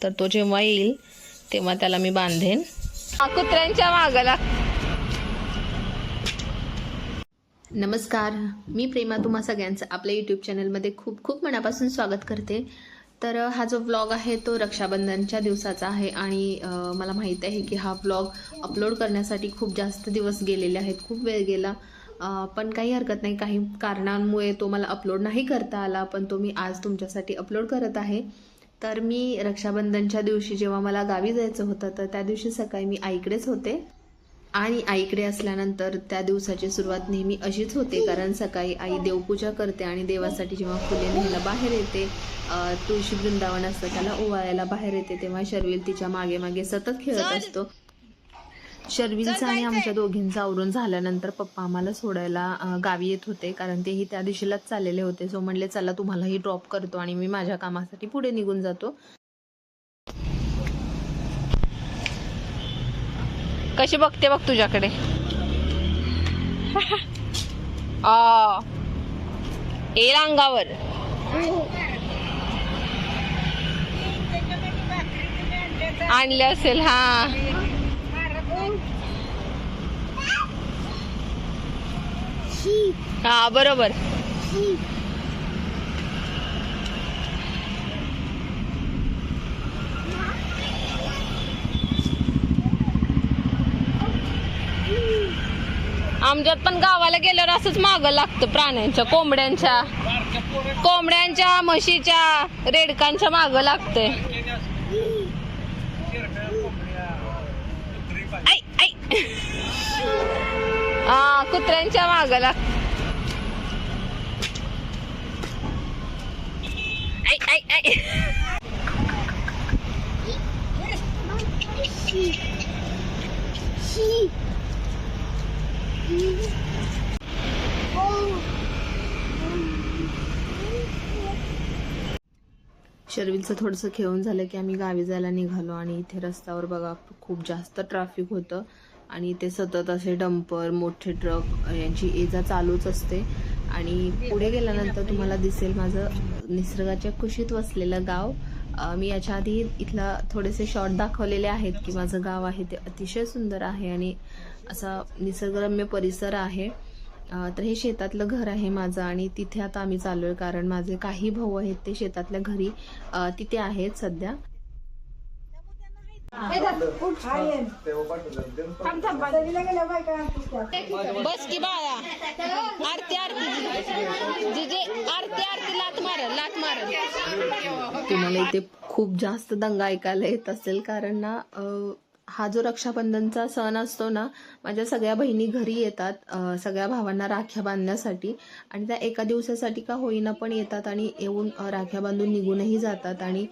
तर तो जेव्हा येईल तेव्हा त्याला मी बांधेन. कुत्र्यांच्या मागला. नमस्कार मी प्रेमा तुम्हा सगळ्यांचं आपल्या यूट्यूब चॅनलमध्ये खूप खूप मनापासून स्वागत करते. तर हा जो व्लॉग आहे तो रक्षाबंधनच्या दिवसाचा आहे आणि मला माहीत आहे की हा व्लॉग अपलोड करण्यासाठी खूप जास्त दिवस गेलेले आहेत खूप वेळ गेला. पण काही हरकत नाही काही कारणांमुळे तो मला अपलोड नाही करता आला पण तो मी आज तुमच्यासाठी अपलोड करत आहे. तर मी रक्षाबंधनच्या दिवशी जेव्हा मला गावी जायचं होतं तर त्या दिवशी सकाळी मी आईकडेच होते. आणि आईकडे असल्यानंतर त्या दिवसाची सुरुवात नेहमी अशीच होते कारण सकाळी आई देवपूजा करते आणि देवासाठी जेव्हा फुले न्यायला बाहेर येते तुळशी वृंदावन असतं त्याला ओवाळायला बाहेर येते तेव्हा शर्विल तिच्यामागे मागे सतत खेळत असतो. शर्विलचं आणि आमच्या दोघींचं आवरून झाल्यानंतर पप्पा आम्हाला सोडायला गावी येत होते. कारण तेही त्या दिशेलाच चाललेले होते. सो म्हणले चला तुम्हालाही ड्रॉप करतो आणि मी माझ्या कामासाठी पुढे निघून जातो. कशी बघते बघ तुझ्याकडे. आ. येईल अंगावर आणले असेल हा. हा बरोबर. आमच्यात पण गावाला गेल्यावर असंच मागं लागतं प्राण्यांच्या कोंबड्यांच्या. कोंबड्यांच्या म्हशीच्या रेडकांच्या मागं लागतंय. आई आई. हा कुत्र्यांच्या मागं लाग शर्विलचं थोडंसं खेळून झालं की आम्ही गावी जायला निघालो आणि इथे रस्त्यावर बघा खूप जास्त ट्रॅफिक होतं. आणि ते सतत असे डंपर मोठे ट्रक यांची ये जा चालूच असते. आणि पुढे गेल्यानंतर तुम्हाला दिसेल माझं निसर्गाच्या कुशीत वसलेलं गाव. मी याच्या आधी इथला थोडेसे शॉर्ट दाखवलेले आहेत की माझं गाव आहे ते अतिशय सुंदर आहे आणि असा निसर्गरम्य परिसर आहे. तर हे शेतातलं घर आहे माझं आणि तिथे आता आम्ही चाललोय कारण माझे काही भाऊ आहेत ते शेतातल्या घरी तिथे आहेत सध्या. बस. की बाळा. आरती आरती. जिजे आरती आरती लात मार लात मार. तुम्हाला इथे खूप जास्त दंगा ऐकायला येत असेल कारण ना हा जो रक्षाबंधनचा सण असतो ना माझ्या सगळ्या बहिणी घरी येतात सगळ्या भावांना राख्या बांधण्यासाठी. आणि त्या एका दिवसासाठी का होईना पण येतात आणि येऊन राख्या बांधून निघूनही जातात. आणि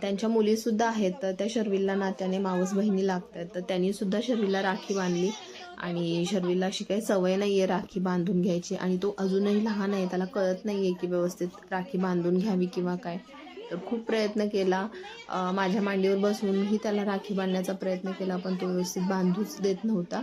त्यांच्या मुलीसुद्धा आहेत तर त्या शर्विलला नात्याने मावस बहिणी लागतात. तर त्यांनीसुद्धा शर्वीला राखी बांधली. आणि शर्विलला अशी काही सवय नाही आहे राखी बांधून घ्यायची. आणि तो अजूनही लहान आहे त्याला कळत नाही आहे की व्यवस्थित राखी बांधून घ्यावी किंवा काय. तर खूप प्रयत्न केला. माझ्या मांडीवर बसूनही त्याला राखी बांधण्याचा प्रयत्न केला पण तो व्यवस्थित बांधूच देत नव्हता.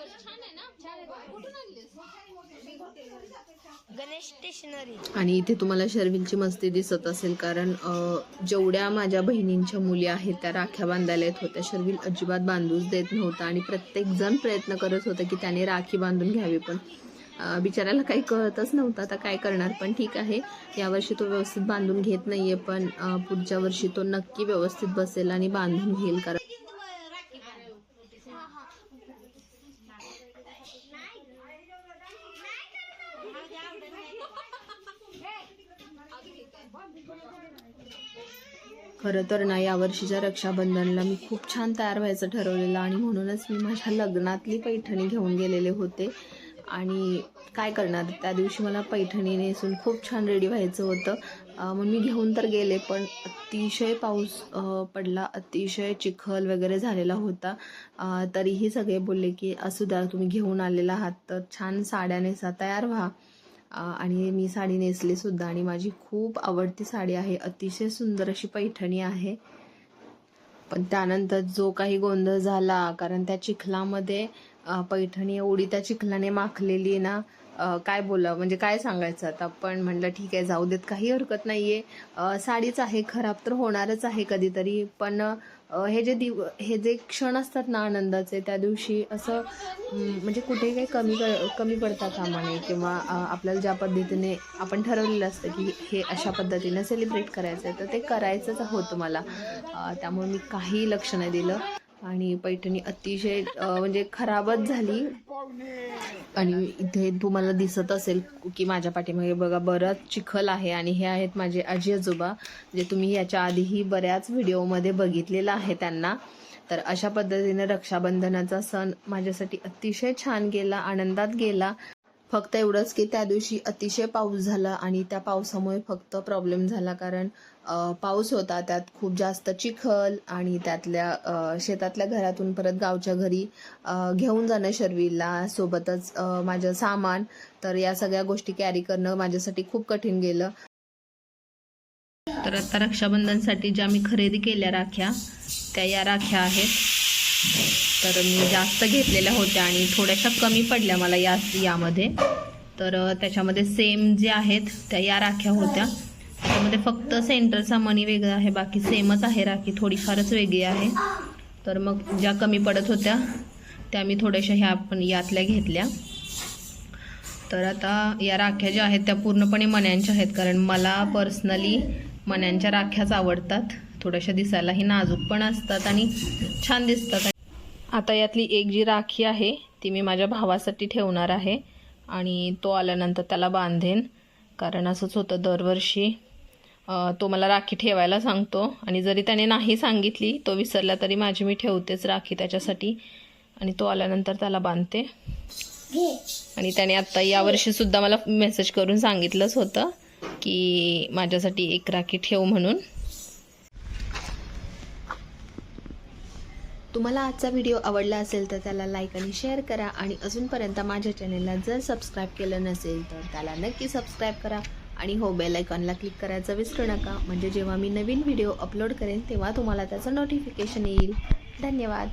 गणेश स्टेशनरी. आणि इथे तुम्हाला शर्विलची मस्ती दिसत असेल कारण जेवढ्या माझ्या बहिणींच्या मुली आहेत त्या राख्या बांधायला येत होत्या. शर्विल अजिबात बांधूच देत नव्हता आणि प्रत्येक जण प्रयत्न करत होता की त्याने राखी बांधून घ्यावी पण बिचाऱ्याला काही कळतच नव्हतं. आता काय करणार? पण ठीक आहे. यावर्षी तो व्यवस्थित बांधून घेत नाहीये पण पुढच्या वर्षी तो नक्की व्यवस्थित बसेल आणि बांधून घेईल कारण खरं तर ना यावर्षीच्या रक्षाबंधनला मी खूप छान तयार व्हायचं ठरवलेलं आणि म्हणूनच मी माझ्या लग्नातली पैठणी घेऊन गेलेले होते. आणि काय करणार त्या दिवशी मला पैठणी नेसून खूप छान रेडी व्हायचं होतं. मग मी घेऊन तर गेले पण अतिशय पाऊस पडला अतिशय चिखल वगैरे झालेला होता. तरीही सगळे बोलले की असू द्या तुम्ही घेऊन आलेला आहात तर छान साड्या नेसा तयार व्हा. आणि मी साडी नेसली सुद्धा आणि माझी खूप आवडती साडी आहे. अतिशय सुंदर अशी पैठणी आहे. पण त्यानंतर जो काही गोंधळ झाला कारण त्या चिखलामध्ये पैठणी एवढी त्या चिखलाने माखलेली ना काय बोला म्हणजे काय सांगायचं आता? पण म्हणलं ठीक आहे जाऊ देत काही हरकत नाही आहे साडीच आहे खराब तर होणारच आहे कधीतरी पण हे जे दिव हे जे क्षण असतात ना आनंदाचे त्या दिवशी असं म्हणजे कुठेही काही कमी क- कमी पडता कामा नये किंवा आपल्याला ज्या पद्धतीने आपण ठरवलेलं असतं की हे अशा पद्धतीने सेलिब्रेट करायचं आहे तर ते करायचंच होतं मला. त्यामुळे मी काही लक्ष नाही दिलं. आणि पैठणी अतिशय म्हणजे खराबच झाली. आणि इथे तुम्हाला दिसत असेल की माझ्या पाठीमागे बघा बराच चिखल आहे आणि हे आहेत माझे आजी आजोबा जे तुम्ही याच्या आधीही बऱ्याच व्हिडिओमध्ये बघितलेलं आहे त्यांना. तर अशा पद्धतीने रक्षाबंधनाचा सण माझ्यासाठी अतिशय छान गेला आनंदात गेला. फक्त एवढंच की त्या दिवशी अतिशय पाऊस झाला आणि त्या पावसामुळे फक्त प्रॉब्लेम झाला कारण पाऊस होता त्यात खूप जास्त चिखल आणि त्यातल्या शेतातल्या घरातून परत गावच्या घरी घेऊन जाणं शर्वीला सोबतच माझं सामान. तर या सगळ्या गोष्टी कॅरी करणं माझ्यासाठी खूप कठीण गेलं. तर आता रक्षाबंधनसाठी ज्या मी खरेदी केल्या राख्या त्या या राख्या आहेत. तर मी जास्त घेतलेल्या होत्या आणि थोड्याशा कमी पडल्या मला या यामध्ये. तर त्याच्यामध्ये सेम जे आहेत त्या या राख्या होत्या. त्याच्यामध्ये फक्त सेंटरचा मनी वेगळा आहे बाकी सेमच आहे राखी. थोडीफारच वेगळी आहे. तर मग ज्या कमी पडत होत्या त्या मी थोड्याशा ह्या पण यातल्या घेतल्या. तर आता या राख्या ज्या आहेत त्या पूर्णपणे मण्यांच्या आहेत कारण मला पर्सनली मण्यांच्या राख्याच आवडतात. थोड्याशा दिसायलाही नाजूक पण असतात आणि छान दिसतात. आता यातली एक जी राखी आहे ती मी माझ्या भावासाठी ठेवणार आहे आणि तो आल्यानंतर त्याला बांधेन. कारण असंच होतं दरवर्षी तो मला राखी ठेवायला सांगतो आणि जरी त्याने नाही सांगितली तो विसरला तरी माझी मी ठेवतेच राखी त्याच्यासाठी आणि तो आल्यानंतर त्याला बांधते. आणि त्याने आत्ता यावर्षीसुद्धा मला मेसेज करून सांगितलंच होतं की माझ्यासाठी एक राखी ठेव म्हणून. तुम्हाला आजचा व्हिडिओ आवडला असेल तर त्याला लाईक आणि शेअर करा आणि अजूनपर्यंत माझ्या चॅनेलला जर सबस्क्राईब केलं नसेल तर त्याला नक्की सबस्क्राईब करा आणि हो बेल आयकॉनला क्लिक करायचं विसरू नका. म्हणजे जेव्हा मी नवीन व्हिडिओ अपलोड करेन तेव्हा तुम्हाला त्याचं नोटिफिकेशन येईल. धन्यवाद.